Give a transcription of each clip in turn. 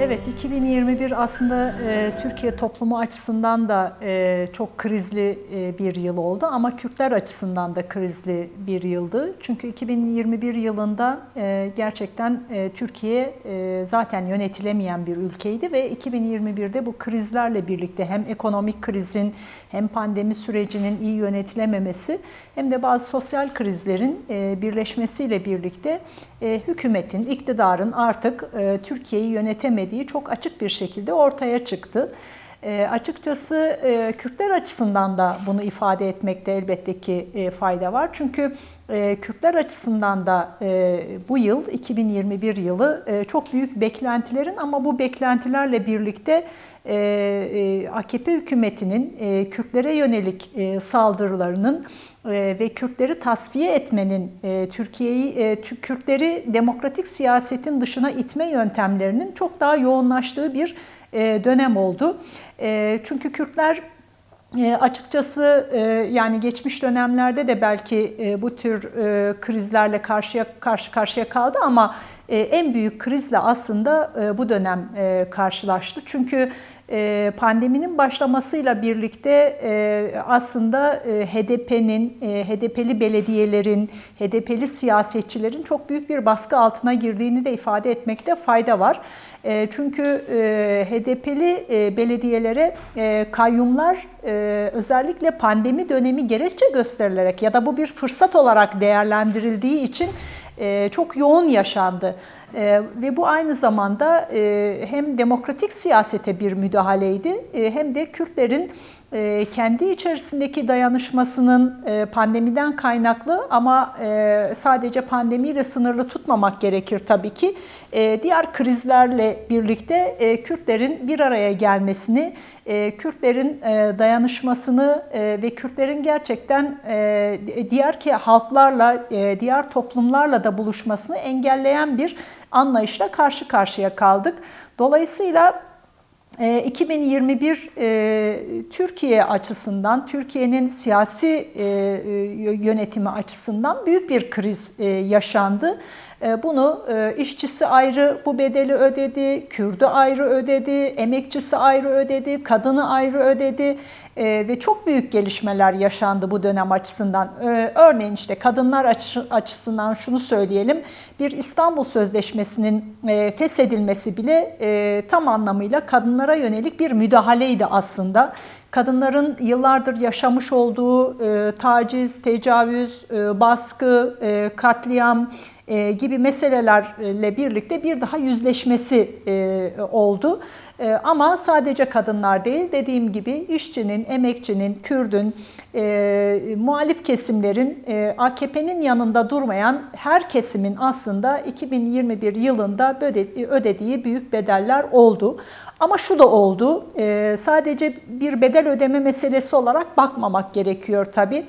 Evet, 2021 aslında e, Türkiye toplumu açısından da e, çok krizli e, bir yıl oldu ama Kürtler açısından da krizli bir yıldı. Çünkü 2021 yılında gerçekten Türkiye zaten yönetilemeyen bir ülkeydi ve 2021'de bu krizlerle birlikte hem ekonomik krizin hem pandemi sürecinin iyi yönetilememesi hem de bazı sosyal krizlerin birleşmesiyle birlikte e, hükümetin, iktidarın artık e, Türkiye'yi yönetemediği çok açık bir şekilde ortaya çıktı. E, açıkçası Kürtler açısından da bunu ifade etmekte elbette ki fayda var. Çünkü Kürtler açısından da bu yıl 2021 yılı çok büyük beklentilerin ama bu beklentilerle birlikte e, AKP hükümetinin Kürtlere yönelik saldırılarının ve Kürtleri tasfiye etmenin e, Türkiye'yi e, Kürtleri demokratik siyasetin dışına itme yöntemlerinin çok daha yoğunlaştığı bir dönem oldu. Çünkü Kürtler açıkçası yani geçmiş dönemlerde de belki bu tür krizlerle karşıya karşı karşıya kaldı ama en büyük krizle aslında bu dönem karşılaştı. Çünkü pandeminin başlamasıyla birlikte e, aslında e, HDP'nin, e, HDP'li belediyelerin, HDP'li siyasetçilerin çok büyük bir baskı altına girdiğini de ifade etmekte fayda var. Çünkü HDP'li belediyelere kayyumlar özellikle pandemi dönemi gerekçe gösterilerek ya da bu bir fırsat olarak değerlendirildiği için e, çok yoğun yaşandı. E, ve bu aynı zamanda e, hem demokratik siyasete bir müdahaleydi hem de Kürtlerin kendi içerisindeki dayanışmasının pandemiden kaynaklı ama sadece pandemiyle sınırlı tutmamak gerekir tabii ki. Diğer krizlerle birlikte Kürtlerin bir araya gelmesini, Kürtlerin dayanışmasını ve Kürtlerin gerçekten diğer ki halklarla, diğer toplumlarla da buluşmasını engelleyen bir anlayışla karşı karşıya kaldık. Dolayısıyla 2021 e, Türkiye açısından, Türkiye'nin siyasi e, yönetimi açısından büyük bir kriz e, yaşandı. Bunu işçisi ayrı bu bedeli ödedi, Kürdü ayrı ödedi, emekçisi ayrı ödedi, kadını ayrı ödedi ve çok büyük gelişmeler yaşandı bu dönem açısından. Örneğin işte kadınlar açısından şunu söyleyelim, bir İstanbul Sözleşmesi'nin feshedilmesi bile tam anlamıyla kadınlar kadınlara yönelik bir müdahaleydi aslında. Kadınların yıllardır yaşamış olduğu e, taciz, tecavüz, e, baskı, e, katliam e, gibi meselelerle birlikte bir daha yüzleşmesi e, oldu. E, ama sadece kadınlar değil, dediğim gibi işçinin, emekçinin, Kürdün, e, muhalif kesimlerin e, AKP'nin yanında durmayan her kesimin aslında 2021 yılında ödediği büyük bedeller oldu. Ama şu da oldu, e, sadece bir bedel ödeme meselesi olarak bakmamak gerekiyor tabii.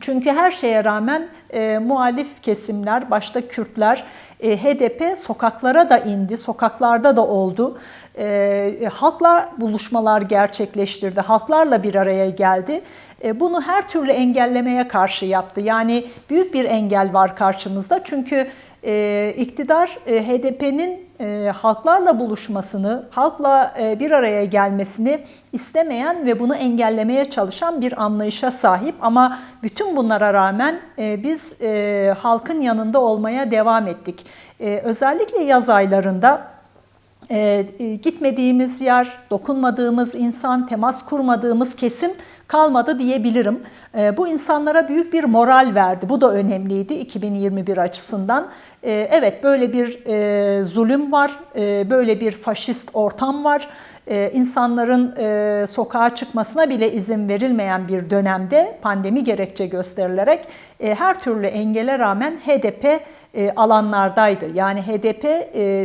Çünkü her şeye rağmen e, muhalif kesimler, başta Kürtler, e, HDP sokaklara da indi, sokaklarda da oldu. E, halkla buluşmalar gerçekleştirdi, halklarla bir araya geldi. E, bunu her türlü engellemeye karşı yaptı. Yani büyük bir engel var karşımızda. Çünkü e, iktidar e, HDP'nin e, halklarla buluşmasını, halkla e, bir araya gelmesini istemeyen ve bunu engellemeye çalışan bir anlayışa sahip. Ama bütün bunlara rağmen e, biz e, halkın yanında olmaya devam ettik. E, özellikle yaz aylarında e, gitmediğimiz yer, dokunmadığımız insan, temas kurmadığımız kesim kalmadı diyebilirim. E, bu insanlara büyük bir moral verdi. Bu da önemliydi 2021 açısından. E, evet böyle bir e, zulüm var, e, böyle bir faşist ortam var. E, insanların sokağa çıkmasına bile izin verilmeyen bir dönemde pandemi gerekçe gösterilerek e, her türlü engele rağmen HDP alanlardaydı. Yani HDP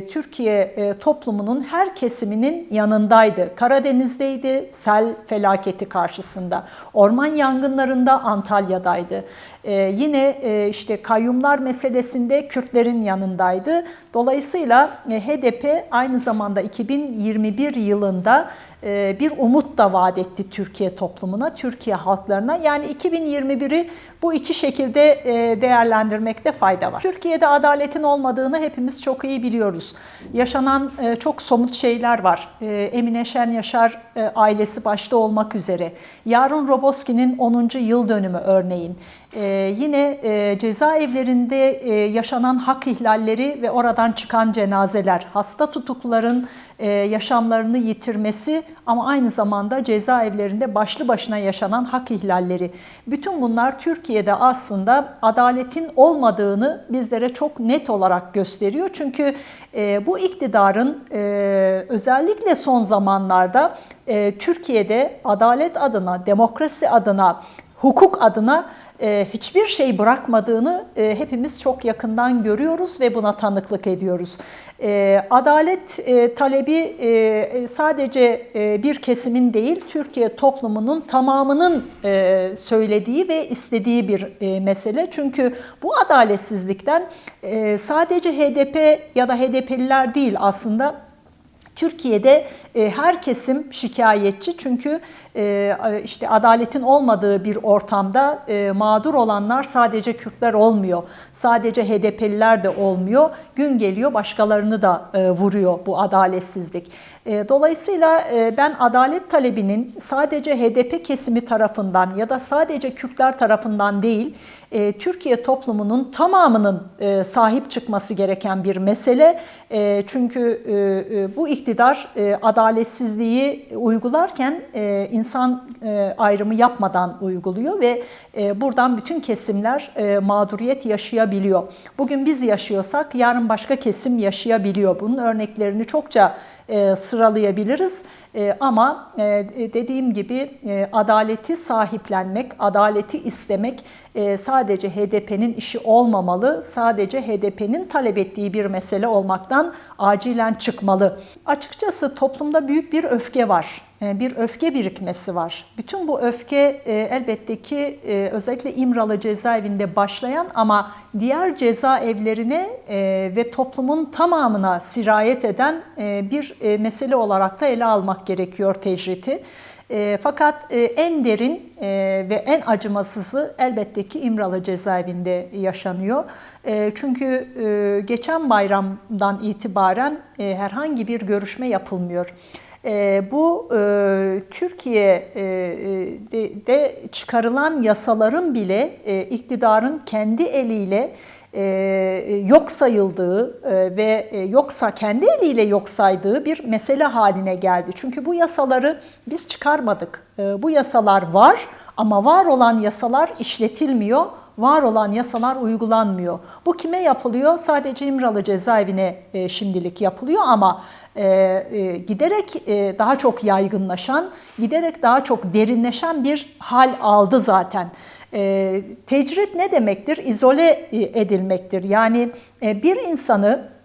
Türkiye toplumunun her kesiminin yanındaydı. Karadeniz'deydi, sel felaketi karşısında yangınlarında, orman yangınlarında Antalya'daydı. Ee, yine e, işte kayyumlar meselesinde Kürtlerin yanındaydı. Dolayısıyla e, HDP aynı zamanda 2021 yılında e, bir umut da vaat etti Türkiye toplumuna, Türkiye halklarına. Yani 2021'i bu iki şekilde e, değerlendirmekte fayda var. Türkiye'de adaletin olmadığını hepimiz çok iyi biliyoruz. Yaşanan çok somut şeyler var. E, Emine Şen Yaşar e, ailesi başta olmak üzere. Yarın Roboski'nin 10. yıl dönümü örneğin. E, yine e, cezaevlerinde e, yaşanan hak ihlalleri ve oradan çıkan cenazeler, hasta tutukluların e, yaşamlarını yitirmesi ama aynı zamanda cezaevlerinde başlı başına yaşanan hak ihlalleri. Bütün bunlar Türkiye'de aslında adaletin olmadığını bizlere çok net olarak gösteriyor. Çünkü e, bu iktidarın e, özellikle son zamanlarda e, Türkiye'de adalet adına, demokrasi adına, hukuk adına e, hiçbir şey bırakmadığını e, hepimiz çok yakından görüyoruz ve buna tanıklık ediyoruz. E, adalet e, talebi e, sadece e, bir kesimin değil, Türkiye toplumunun tamamının e, söylediği ve istediği bir e, mesele. Çünkü bu adaletsizlikten e, sadece HDP ya da HDP'liler değil aslında Türkiye'de e, her kesim şikayetçi çünkü e, işte adaletin olmadığı bir ortamda e, mağdur olanlar sadece Kürtler olmuyor. Sadece HDP'liler de olmuyor. Gün geliyor başkalarını da e, vuruyor bu adaletsizlik. E, dolayısıyla ben adalet talebinin sadece HDP kesimi tarafından ya da sadece Kürtler tarafından değil Türkiye toplumunun tamamının sahip çıkması gereken bir mesele. Çünkü bu iktidar adaletsizliği uygularken e, insan e, ayrımı yapmadan uyguluyor ve e, buradan bütün kesimler e, mağduriyet yaşayabiliyor. Bugün biz yaşıyorsak yarın başka kesim yaşayabiliyor. Bunun örneklerini çokça e, sıralayabiliriz. Ama dediğim gibi adaleti sahiplenmek, adaleti istemek sadece HDP'nin işi olmamalı, sadece HDP'nin talep ettiği bir mesele olmaktan acilen çıkmalı. Açıkçası toplumda büyük bir öfke var bir öfke birikmesi var. Bütün bu öfke e, elbette ki e, özellikle İmralı cezaevinde başlayan ama diğer cezaevlerine ve toplumun tamamına sirayet eden bir mesele olarak da ele almak gerekiyor tecriti. fakat en derin ve en acımasızı elbette ki İmralı cezaevinde yaşanıyor. çünkü geçen bayramdan itibaren herhangi bir görüşme yapılmıyor. E, bu e, Türkiye'de e, çıkarılan yasaların bile e, iktidarın kendi eliyle e, yok sayıldığı e, ve e, yoksa kendi eliyle yok saydığı bir mesele haline geldi. Çünkü bu yasaları biz çıkarmadık. E, bu yasalar var ama var olan yasalar işletilmiyor var olan yasalar uygulanmıyor. Bu kime yapılıyor? Sadece İmralı cezaevine e, şimdilik yapılıyor ama e, e, giderek e, daha çok yaygınlaşan, giderek daha çok derinleşen bir hal aldı zaten. E, tecrit ne demektir? İzole e, edilmektir. Yani e, bir insanı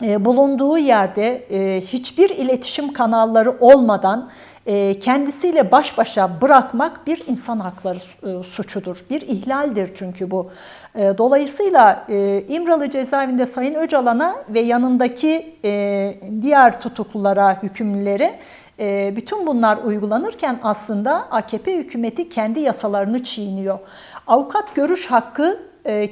bulunduğu yerde e, hiçbir iletişim kanalları olmadan e, kendisiyle baş başa bırakmak bir insan hakları e, suçudur. Bir ihlaldir çünkü bu. Dolayısıyla İmralı cezaevinde Sayın Öcalan'a ve yanındaki diğer tutuklulara, hükümlülere bütün bunlar uygulanırken aslında AKP hükümeti kendi yasalarını çiğniyor. Avukat görüş hakkı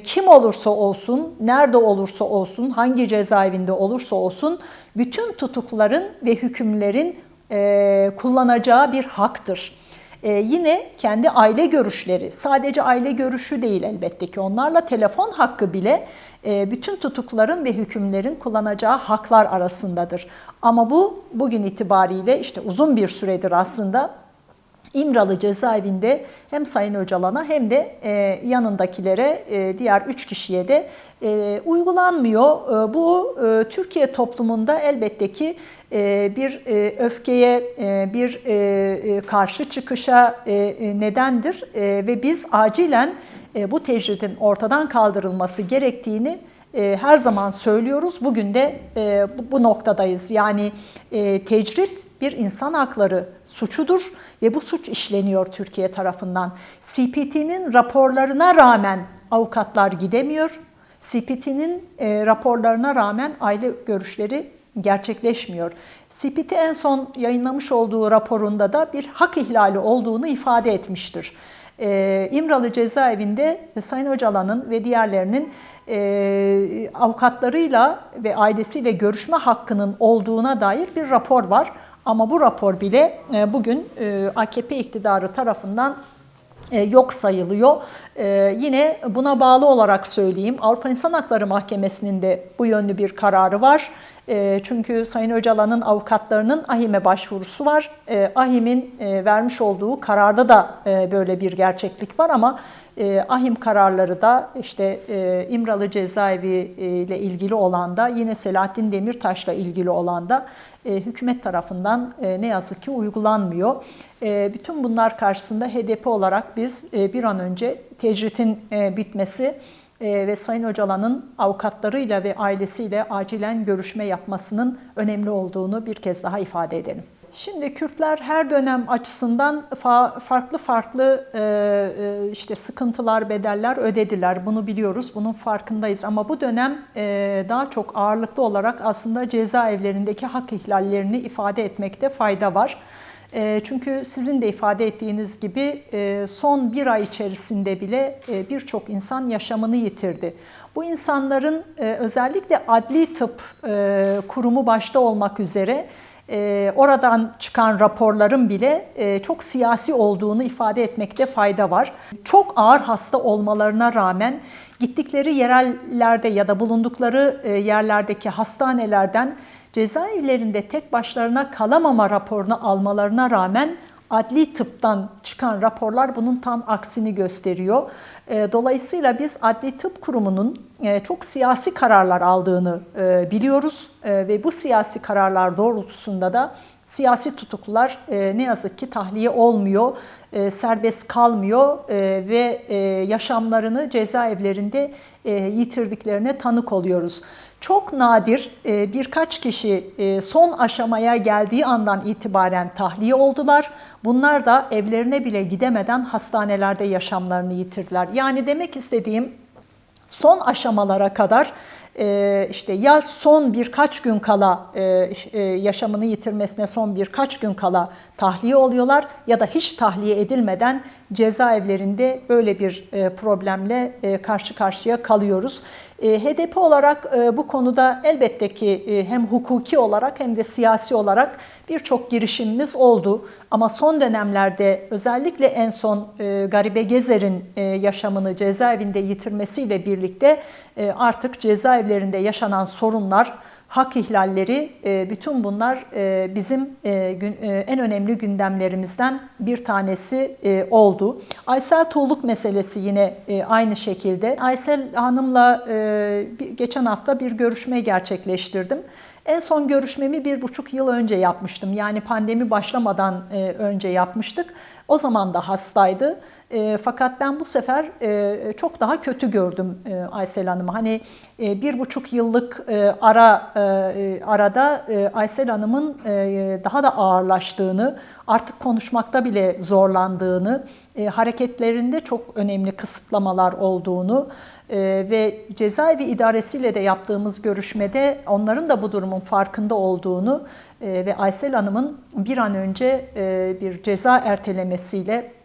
kim olursa olsun, nerede olursa olsun, hangi cezaevinde olursa olsun bütün tutukların ve hükümlerin e, kullanacağı bir haktır. E, yine kendi aile görüşleri, sadece aile görüşü değil elbette ki onlarla telefon hakkı bile e, bütün tutukların ve hükümlerin kullanacağı haklar arasındadır. Ama bu bugün itibariyle işte uzun bir süredir aslında İmralı cezaevinde hem Sayın Öcalan'a hem de e, yanındakilere, e, diğer üç kişiye de e, uygulanmıyor. Bu Türkiye toplumunda elbette ki bir öfkeye, bir karşı çıkışa nedendir ve biz acilen bu tecridin ortadan kaldırılması gerektiğini her zaman söylüyoruz. Bugün de bu, noktadayız. Yani tecrit bir insan hakları suçudur ve bu suç işleniyor Türkiye tarafından. CPT'nin raporlarına rağmen avukatlar gidemiyor. CPT'nin e, raporlarına rağmen aile görüşleri gerçekleşmiyor. CPT en son yayınlamış olduğu raporunda da bir hak ihlali olduğunu ifade etmiştir. e, İmralı cezaevinde Sayın Öcalan'ın ve diğerlerinin e, avukatlarıyla ve ailesiyle görüşme hakkının olduğuna dair bir rapor var. Ama bu rapor bile e, bugün e, AKP iktidarı tarafından e, yok sayılıyor. Yine buna bağlı olarak söyleyeyim Avrupa İnsan Hakları Mahkemesi'nin de bu yönlü bir kararı var. E, çünkü Sayın Öcalan'ın avukatlarının AHİM'e başvurusu var. AHİM'in vermiş olduğu kararda da böyle bir gerçeklik var ama AHİM kararları da işte İmralı cezaevi ile ilgili olan da yine Selahattin Demirtaş'la ilgili olan da hükümet tarafından ne yazık ki uygulanmıyor. Bütün bunlar karşısında HDP olarak biz bir an önce tecritin bitmesi ve Sayın Öcalan'ın avukatlarıyla ve ailesiyle acilen görüşme yapmasının önemli olduğunu bir kez daha ifade edelim. Şimdi Kürtler her dönem açısından farklı farklı işte sıkıntılar, bedeller ödediler. Bunu biliyoruz, bunun farkındayız. Ama bu dönem daha çok ağırlıklı olarak aslında cezaevlerindeki hak ihlallerini ifade etmekte fayda var. Ee, çünkü sizin de ifade ettiğiniz gibi e, son bir ay içerisinde bile e, birçok insan yaşamını yitirdi. Bu insanların e, özellikle adli tıp kurumu başta olmak üzere oradan çıkan raporların bile çok siyasi olduğunu ifade etmekte fayda var. Çok ağır hasta olmalarına rağmen gittikleri yerellerde ya da bulundukları yerlerdeki hastanelerden cezaevlerinde tek başlarına kalamama raporunu almalarına rağmen adli tıptan çıkan raporlar bunun tam aksini gösteriyor. Ee, dolayısıyla biz adli tıp kurumunun e, çok siyasi kararlar aldığını e, biliyoruz e, ve bu siyasi kararlar doğrultusunda da siyasi tutuklular ne yazık ki tahliye olmuyor, serbest kalmıyor ve yaşamlarını cezaevlerinde yitirdiklerine tanık oluyoruz. Çok nadir e, birkaç kişi e, son aşamaya geldiği andan itibaren tahliye oldular. Bunlar da evlerine bile gidemeden hastanelerde yaşamlarını yitirdiler. Yani demek istediğim son aşamalara kadar e, işte ya son birkaç gün kala yaşamını yitirmesine son birkaç gün kala tahliye oluyorlar ya da hiç tahliye edilmeden cezaevlerinde böyle bir problemle karşı karşıya kalıyoruz. E, HDP olarak e, bu konuda elbette ki e, hem hukuki olarak hem de siyasi olarak birçok girişimimiz oldu. Ama son dönemlerde özellikle en son Garibe Gezer'in yaşamını cezaevinde yitirmesiyle birlikte artık cezaevlerinde yaşanan sorunlar hak ihlalleri, e, bütün bunlar e, bizim e, en önemli gündemlerimizden bir tanesi oldu. Aysel Tuğluk meselesi yine aynı şekilde. Aysel Hanım'la geçen hafta bir görüşme gerçekleştirdim. En son görüşmemi bir buçuk yıl önce yapmıştım. Yani pandemi başlamadan önce yapmıştık. O zaman da hastaydı. E, fakat ben bu sefer e, çok daha kötü gördüm e, Aysel Hanım'ı. Hani e, bir buçuk yıllık e, ara e, arada e, Aysel Hanım'ın e, daha da ağırlaştığını, artık konuşmakta bile zorlandığını, e, hareketlerinde çok önemli kısıtlamalar olduğunu e, ve cezaevi idaresiyle de yaptığımız görüşmede onların da bu durumun farkında olduğunu e, ve Aysel Hanım'ın bir an önce e, bir ceza ertelemesiyle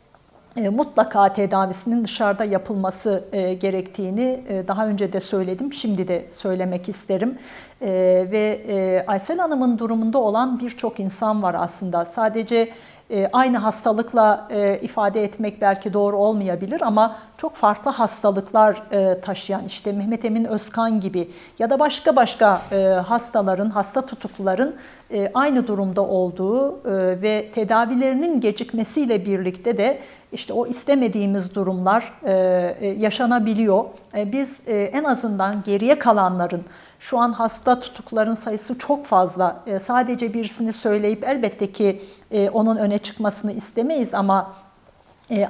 e, mutlaka tedavisinin dışarıda yapılması e, gerektiğini e, daha önce de söyledim, şimdi de söylemek isterim. Ve Aysel Hanım'ın durumunda olan birçok insan var aslında. Sadece aynı hastalıkla ifade etmek belki doğru olmayabilir ama çok farklı hastalıklar taşıyan işte Mehmet Emin Özkan gibi ya da başka başka hastaların, hasta tutukluların aynı durumda olduğu ve tedavilerinin gecikmesiyle birlikte de işte o istemediğimiz durumlar e, e, yaşanabiliyor. E, biz en azından geriye kalanların şu an hasta tutukların sayısı çok fazla. Sadece birisini söyleyip elbette ki onun öne çıkmasını istemeyiz ama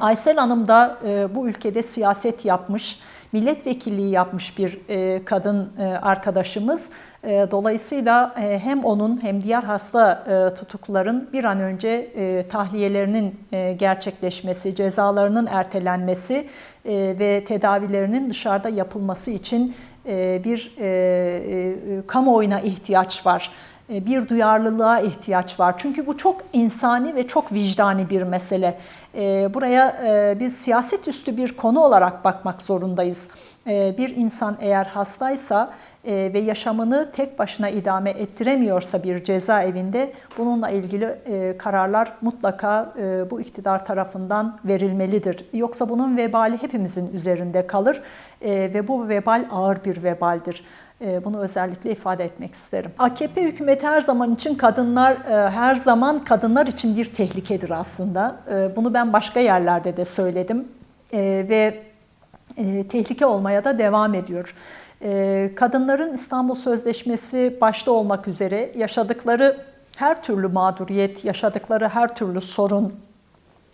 Aysel Hanım da bu ülkede siyaset yapmış milletvekilliği yapmış bir e, kadın e, arkadaşımız. E, dolayısıyla hem onun hem diğer hasta tutukluların bir an önce tahliyelerinin gerçekleşmesi, cezalarının ertelenmesi ve tedavilerinin dışarıda yapılması için bir kamuoyuna ihtiyaç var. E, bir duyarlılığa ihtiyaç var. Çünkü bu çok insani ve çok vicdani bir mesele. E, buraya e, biz siyaset üstü bir konu olarak bakmak zorundayız. Bir insan eğer hastaysa ve yaşamını tek başına idame ettiremiyorsa bir cezaevinde bununla ilgili kararlar mutlaka bu iktidar tarafından verilmelidir. Yoksa bunun vebali hepimizin üzerinde kalır ve bu vebal ağır bir vebaldir. Ee, bunu özellikle ifade etmek isterim. AKP hükümeti her zaman için kadınlar, e, her zaman kadınlar için bir tehlikedir aslında. Ee, bunu ben başka yerlerde de söyledim ee, ve e, tehlike olmaya da devam ediyor. Kadınların İstanbul Sözleşmesi başta olmak üzere yaşadıkları her türlü mağduriyet, yaşadıkları her türlü sorun,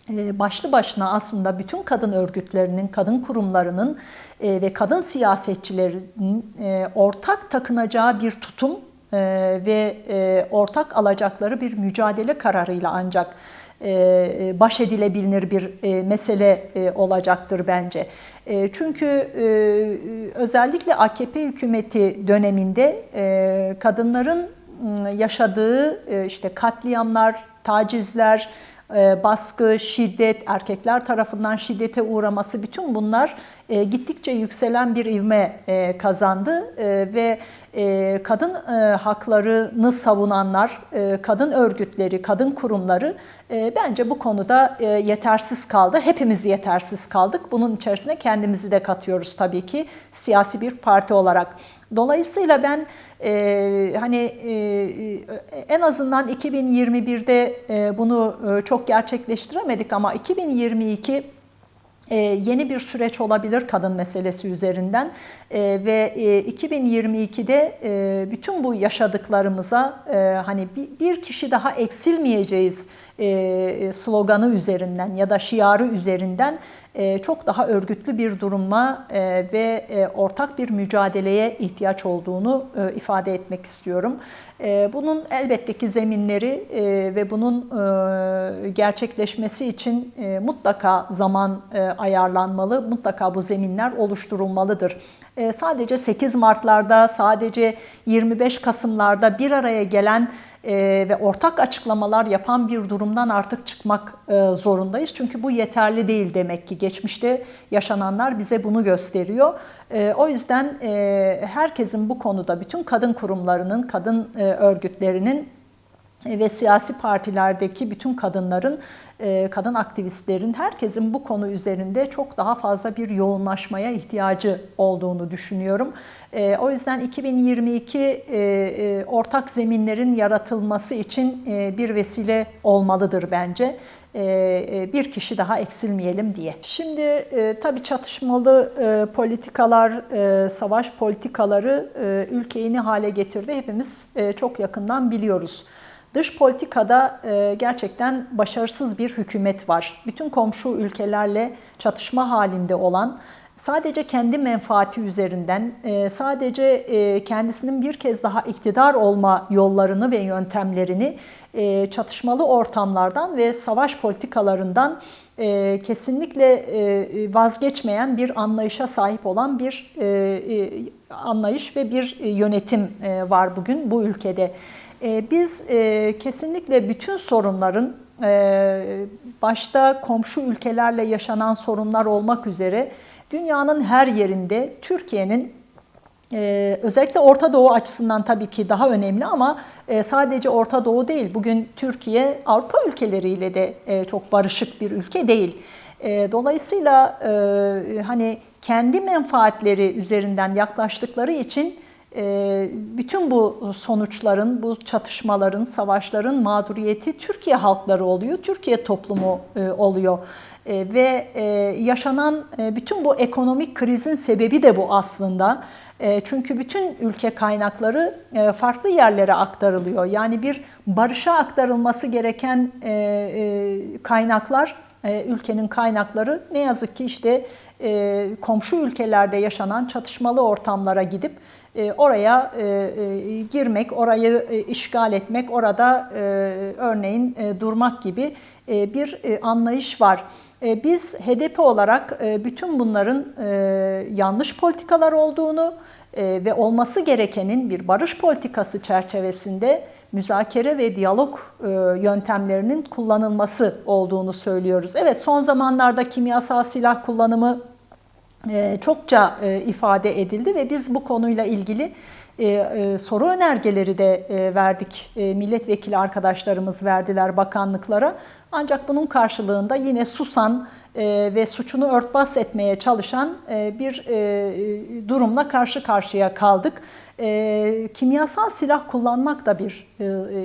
başlı başına aslında bütün kadın örgütlerinin, kadın kurumlarının e, ve kadın siyasetçilerinin e, ortak takınacağı bir tutum e, ve ortak alacakları bir mücadele kararıyla ancak baş edilebilir bir mesele olacaktır bence. Çünkü özellikle AKP hükümeti döneminde kadınların yaşadığı işte katliamlar, tacizler, baskı, şiddet, erkekler tarafından şiddete uğraması bütün bunlar e, gittikçe yükselen bir ivme e, kazandı ve kadın haklarını savunanlar, kadın örgütleri, kadın kurumları bence bu konuda yetersiz kaldı. Hepimiz yetersiz kaldık. Bunun içerisine kendimizi de katıyoruz tabii ki siyasi bir parti olarak. Dolayısıyla ben e, hani e, en azından 2021'de e, bunu e, çok gerçekleştiremedik ama 2022 e, yeni bir süreç olabilir kadın meselesi üzerinden. E, ve e, 2022'de e, bütün bu yaşadıklarımıza e, hani bir, bir kişi daha eksilmeyeceğiz e, sloganı üzerinden ya da şiarı üzerinden e, çok daha örgütlü bir duruma e, ve e, ortak bir mücadeleye ihtiyaç olduğunu e, ifade etmek istiyorum. E, bunun elbette ki zeminleri e, ve bunun e, gerçekleşmesi için e, mutlaka zaman e, ayarlanmalı, mutlaka bu zeminler oluşturulmalıdır. E, sadece 8 Mart'larda, sadece 25 Kasım'larda bir araya gelen e, ve ortak açıklamalar yapan bir durumdan artık çıkmak e, zorundayız. Çünkü bu yeterli değil demek ki. Geçmişte yaşananlar bize bunu gösteriyor. O yüzden herkesin bu konuda, bütün kadın kurumlarının, kadın örgütlerinin ve siyasi partilerdeki bütün kadınların, e, kadın aktivistlerin, herkesin bu konu üzerinde çok daha fazla bir yoğunlaşmaya ihtiyacı olduğunu düşünüyorum. E, o yüzden 2022 e, ortak zeminlerin yaratılması için bir vesile olmalıdır bence bir kişi daha eksilmeyelim diye. Şimdi e, tabii çatışmalı e, politikalar, e, savaş politikaları e, ülkeyi ne hale getirdi hepimiz e, çok yakından biliyoruz. Dış politikada e, gerçekten başarısız bir hükümet var. Bütün komşu ülkelerle çatışma halinde olan, sadece kendi menfaati üzerinden, e, sadece e, kendisinin bir kez daha iktidar olma yollarını ve yöntemlerini çatışmalı ortamlardan ve savaş politikalarından kesinlikle vazgeçmeşmeyen bir anlayışa sahip olan bir anlayış ve bir yönetim var bugün bu ülkede. Ee, biz e, kesinlikle bütün sorunların e, başta komşu ülkelerle yaşanan sorunlar olmak üzere dünyanın her yerinde Türkiye'nin e, özellikle Orta Doğu açısından tabii ki daha önemli ama sadece Orta Doğu değil. Bugün Türkiye Avrupa ülkeleriyle de çok barışık bir ülke değil. Dolayısıyla hani kendi menfaatleri üzerinden yaklaştıkları için ee, bütün bu sonuçların, bu çatışmaların, savaşların mağduriyeti Türkiye halkları oluyor, Türkiye toplumu e, oluyor. E, ve e, yaşanan bütün bu ekonomik krizin sebebi de bu aslında. Çünkü bütün ülke kaynakları farklı yerlere aktarılıyor. Yani bir barışa aktarılması gereken kaynaklar ülkenin kaynakları ne yazık ki işte komşu ülkelerde yaşanan çatışmalı ortamlara gidip e, oraya e, e, girmek, orayı işgal etmek, orada örneğin durmak gibi bir anlayış var. Biz HDP olarak bütün bunların yanlış politikalar olduğunu ve olması gerekenin bir barış politikası çerçevesinde müzakere ve diyalog e, yöntemlerinin kullanılması olduğunu söylüyoruz. Evet son zamanlarda kimyasal silah kullanımı e, çokça e, ifade edildi ve biz bu konuyla ilgili e, soru önergeleri de verdik. Milletvekili arkadaşlarımız verdiler bakanlıklara. Ancak bunun karşılığında yine susan ve suçunu örtbas etmeye çalışan bir durumla karşı karşıya kaldık. Kimyasal silah kullanmak da bir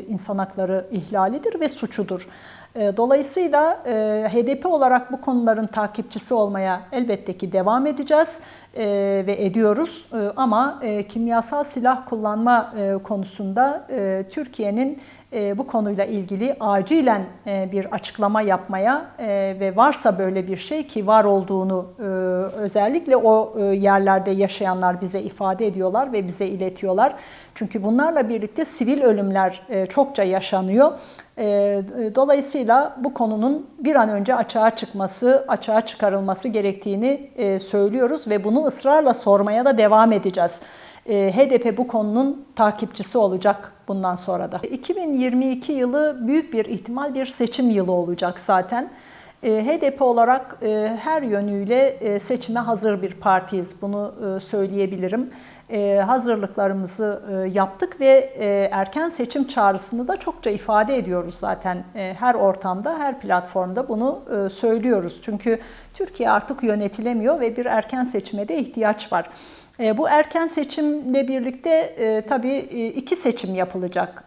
insan hakları ihlalidir ve suçudur. E, dolayısıyla e, HDP olarak bu konuların takipçisi olmaya elbette ki devam edeceğiz e, ve ediyoruz. Ama kimyasal silah kullanma konusunda Türkiye'nin bu konuyla ilgili acilen bir açıklama yapmaya ve varsa böyle bir şey ki var olduğunu özellikle o yerlerde yaşayanlar bize ifade ediyorlar ve bize iletiyorlar. Çünkü bunlarla birlikte sivil ölümler çokça yaşanıyor. Ee, dolayısıyla bu konunun bir an önce açığa çıkması, açığa çıkarılması gerektiğini e, söylüyoruz ve bunu ısrarla sormaya da devam edeceğiz. Ee, HDP bu konunun takipçisi olacak bundan sonra da. 2022 yılı büyük bir ihtimal bir seçim yılı olacak zaten. Ee, HDP olarak e, her yönüyle e, seçime hazır bir partiyiz. Bunu söyleyebilirim. E, hazırlıklarımızı e, yaptık ve e, erken seçim çağrısını da çokça ifade ediyoruz zaten her ortamda, her platformda bunu söylüyoruz. Çünkü Türkiye artık yönetilemiyor ve bir erken seçime de ihtiyaç var. Bu erken seçimle birlikte tabii iki seçim yapılacak.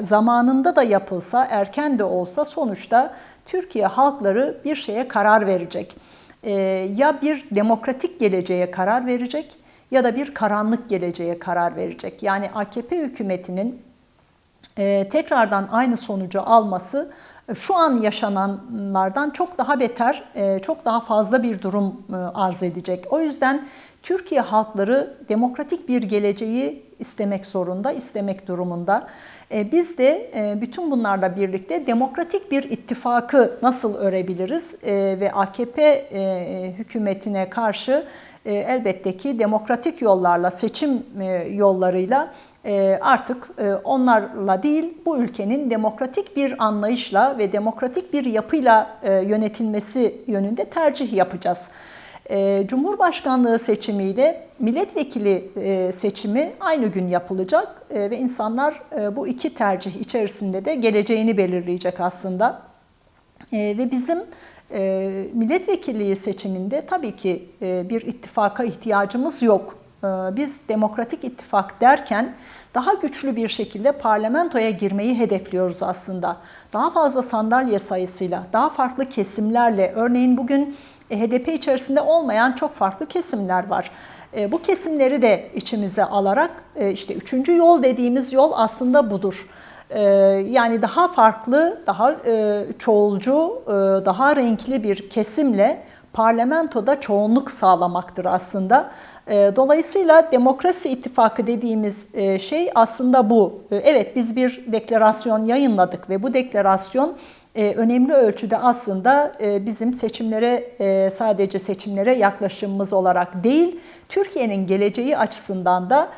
Zamanında da yapılsa, erken de olsa sonuçta Türkiye halkları bir şeye karar verecek. Ya bir demokratik geleceğe karar verecek ya da bir karanlık geleceğe karar verecek. Yani AKP hükümetinin e, tekrardan aynı sonucu alması e, şu an yaşananlardan çok daha beter, e, çok daha fazla bir durum arz edecek. O yüzden Türkiye halkları demokratik bir geleceği istemek zorunda, istemek durumunda. Biz de bütün bunlarla birlikte demokratik bir ittifakı nasıl örebiliriz ve AKP hükümetine karşı elbette ki demokratik yollarla, seçim yollarıyla artık onlarla değil bu ülkenin demokratik bir anlayışla ve demokratik bir yapıyla yönetilmesi yönünde tercih yapacağız. Cumhurbaşkanlığı seçimiyle milletvekili e, seçimi aynı gün yapılacak e, ve insanlar e, bu iki tercih içerisinde de geleceğini belirleyecek aslında. Ve bizim milletvekilliği seçiminde tabii ki bir ittifaka ihtiyacımız yok. Biz demokratik ittifak derken daha güçlü bir şekilde parlamentoya girmeyi hedefliyoruz aslında. Daha fazla sandalye sayısıyla, daha farklı kesimlerle, örneğin bugün e, HDP içerisinde olmayan çok farklı kesimler var. E, bu kesimleri de içimize alarak e, işte üçüncü yol dediğimiz yol aslında budur. Yani daha farklı, daha çoğulcu, daha renkli bir kesimle parlamentoda çoğunluk sağlamaktır aslında. Dolayısıyla demokrasi ittifakı dediğimiz şey aslında bu. Evet biz bir deklarasyon yayınladık ve bu deklarasyon e, önemli ölçüde aslında e, bizim seçimlere e, sadece seçimlere yaklaşımımız olarak değil, Türkiye'nin geleceği açısından da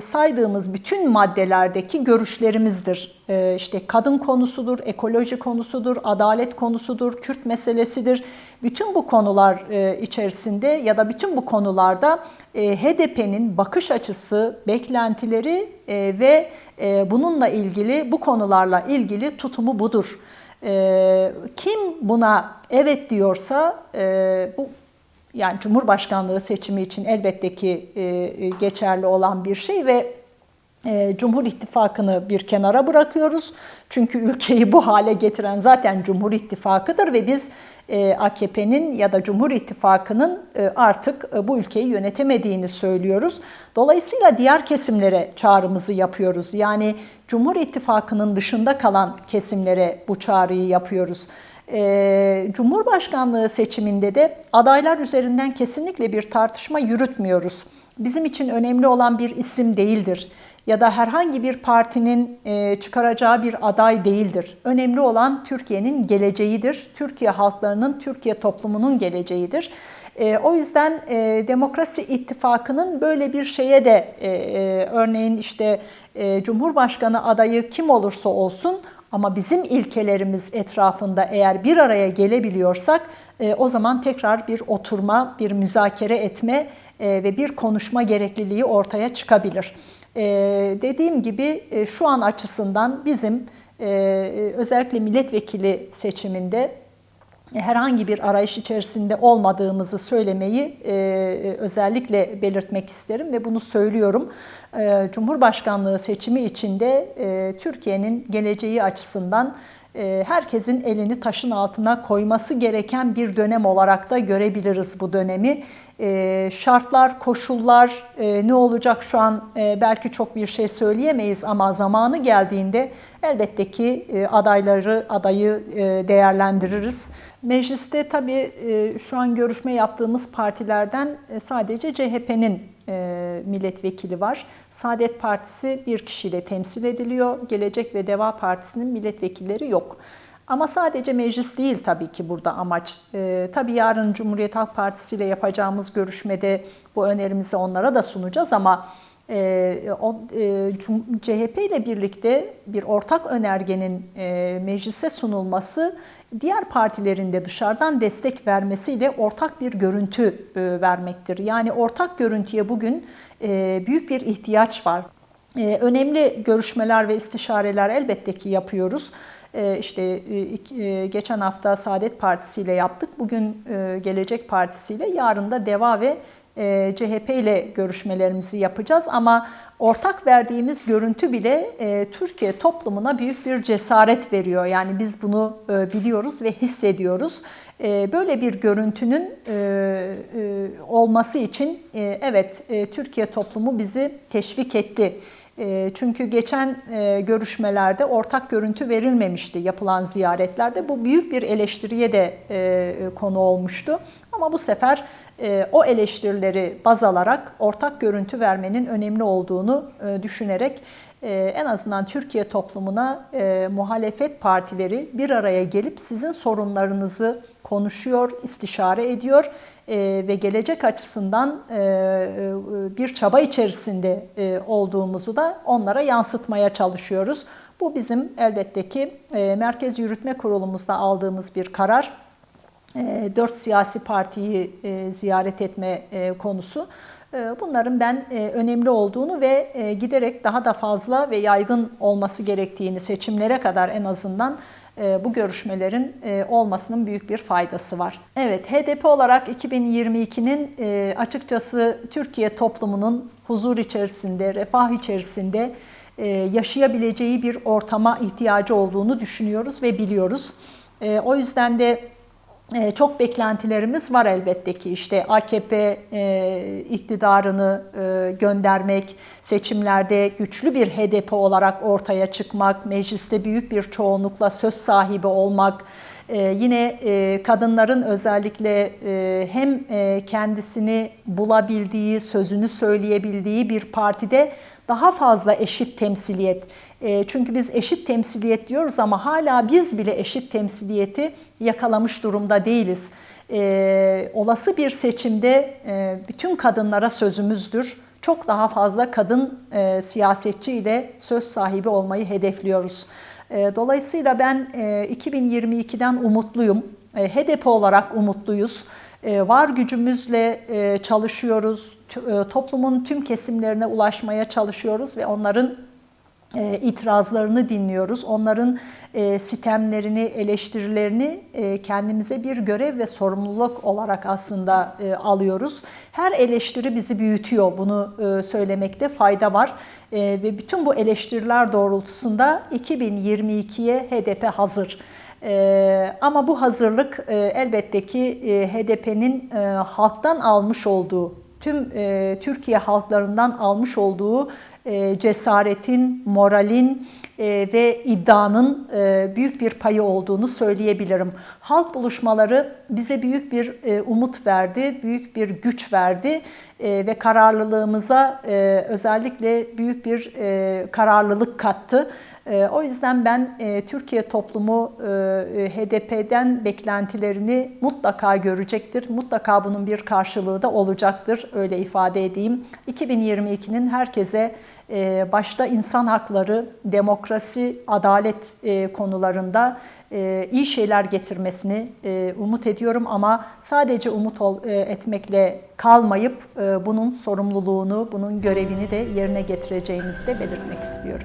saydığımız bütün maddelerdeki görüşlerimizdir. İşte kadın konusudur, ekoloji konusudur, adalet konusudur, Kürt meselesidir. Bütün bu konular içerisinde ya da bütün bu konularda HDP'nin bakış açısı, beklentileri ve bununla ilgili bu konularla ilgili tutumu budur. E, kim buna evet diyorsa e, bu yani Cumhurbaşkanlığı seçimi için elbette ki e, geçerli olan bir şey ve e, Cumhur İttifakı'nı bir kenara bırakıyoruz. Çünkü ülkeyi bu hale getiren zaten Cumhur İttifakı'dır ve biz e, AKP'nin ya da Cumhur İttifakı'nın e, artık bu ülkeyi yönetemediğini söylüyoruz. Dolayısıyla diğer kesimlere çağrımızı yapıyoruz. Yani Cumhur İttifakı'nın dışında kalan kesimlere bu çağrıyı yapıyoruz. Cumhurbaşkanlığı seçiminde de adaylar üzerinden kesinlikle bir tartışma yürütmüyoruz. Bizim için önemli olan bir isim değildir ya da herhangi bir partinin e, çıkaracağı bir aday değildir. Önemli olan Türkiye'nin geleceğidir. Türkiye halklarının, Türkiye toplumunun geleceğidir. E, o yüzden e, Demokrasi İttifakı'nın böyle bir şeye de e, e, örneğin işte e, Cumhurbaşkanı adayı kim olursa olsun ama bizim ilkelerimiz etrafında eğer bir araya gelebiliyorsak e, o zaman tekrar bir oturma, bir müzakere etme e, ve bir konuşma gerekliliği ortaya çıkabilir. E, dediğim gibi e, şu an açısından bizim e, özellikle milletvekili seçiminde herhangi bir arayış içerisinde olmadığımızı söylemeyi e, özellikle belirtmek isterim ve bunu söylüyorum. E, Cumhurbaşkanlığı seçimi içinde e, Türkiye'nin geleceği açısından herkesin elini taşın altına koyması gereken bir dönem olarak da görebiliriz bu dönemi. E, şartlar, koşullar e, ne olacak şu an belki çok bir şey söyleyemeyiz ama zamanı geldiğinde elbette ki adayları, adayı değerlendiririz. Mecliste tabii şu an görüşme yaptığımız partilerden sadece CHP'nin e, milletvekili var. Saadet Partisi bir kişiyle temsil ediliyor. Gelecek ve Deva Partisi'nin milletvekilleri yok. Ama sadece meclis değil tabii ki burada amaç. E, tabii yarın Cumhuriyet Halk Partisi ile yapacağımız görüşmede bu önerimizi onlara da sunacağız ama e, o, e, CHP ile birlikte bir ortak önergenin e, meclise sunulması diğer partilerin de dışarıdan destek vermesiyle ortak bir görüntü e, vermektir. Yani ortak görüntüye bugün e, büyük bir ihtiyaç var. E, önemli görüşmeler ve istişareler elbette ki yapıyoruz. E, işte e, e, geçen hafta Saadet Partisi ile yaptık. Bugün e, Gelecek Partisi ile yarın da DEVA ve e, CHP ile görüşmelerimizi yapacağız ama ortak verdiğimiz görüntü bile e, Türkiye toplumuna büyük bir cesaret veriyor. Yani biz bunu e, biliyoruz ve hissediyoruz. Böyle bir görüntünün olması için evet Türkiye toplumu bizi teşvik etti. Çünkü geçen görüşmelerde ortak görüntü verilmemişti yapılan ziyaretlerde. Bu büyük bir eleştiriye de konu olmuştu. Ama bu sefer o eleştirileri baz alarak ortak görüntü vermenin önemli olduğunu e, düşünerek e, en azından Türkiye toplumuna e, muhalefet partileri bir araya gelip sizin sorunlarınızı konuşuyor, istişare ediyor ve gelecek açısından bir çaba içerisinde olduğumuzu da onlara yansıtmaya çalışıyoruz. Bu bizim elbette ki Merkez Yürütme Kurulumuzda aldığımız bir karar. E, dört siyasi partiyi e, ziyaret etme e, konusu. Bunların ben önemli olduğunu ve giderek daha da fazla ve yaygın olması gerektiğini seçimlere kadar en azından bu görüşmelerin olmasının büyük bir faydası var. Evet, HDP olarak 2022'nin açıkçası Türkiye toplumunun huzur içerisinde, refah içerisinde yaşayabileceği bir ortama ihtiyacı olduğunu düşünüyoruz ve biliyoruz. O yüzden de çok beklentilerimiz var elbette ki işte AKP e, iktidarını e, göndermek, seçimlerde güçlü bir HDP olarak ortaya çıkmak, mecliste büyük bir çoğunlukla söz sahibi olmak, e, yine kadınların özellikle hem kendisini bulabildiği, sözünü söyleyebildiği bir partide daha fazla eşit temsiliyet. Çünkü biz eşit temsiliyet diyoruz ama hala biz bile eşit temsiliyeti yakalamış durumda değiliz. E, olası bir seçimde e, bütün kadınlara sözümüzdür. Çok daha fazla kadın e, siyasetçi ile söz sahibi olmayı hedefliyoruz. E, dolayısıyla ben e, 2022'den umutluyum. E, HDP olarak umutluyuz. E, var gücümüzle e, çalışıyoruz. E, toplumun tüm kesimlerine ulaşmaya çalışıyoruz ve onların e, itirazlarını dinliyoruz. Onların e, sistemlerini, eleştirilerini e, kendimize bir görev ve sorumluluk olarak aslında e, alıyoruz. Her eleştiri bizi büyütüyor. Bunu e, söylemekte fayda var. Ve bütün bu eleştiriler doğrultusunda 2022'ye HDP hazır. Ama bu hazırlık e, elbette ki HDP'nin halktan almış olduğu tüm e, Türkiye halklarından almış olduğu e, cesaretin, moralin e, ve iddianın e, büyük bir payı olduğunu söyleyebilirim. Halk buluşmaları bize büyük bir e, umut verdi, büyük bir güç verdi ve kararlılığımıza özellikle büyük bir kararlılık kattı. O yüzden ben Türkiye toplumu HDP'den beklentilerini mutlaka görecektir. Mutlaka bunun bir karşılığı da olacaktır. Öyle ifade edeyim. 2022'nin herkese e, başta insan hakları, demokrasi, adalet e, konularında e, iyi şeyler getirmesini e, umut ediyorum ama sadece umut etmekle kalmayıp bunun sorumluluğunu, bunun görevini de yerine getireceğimizi de belirtmek istiyorum.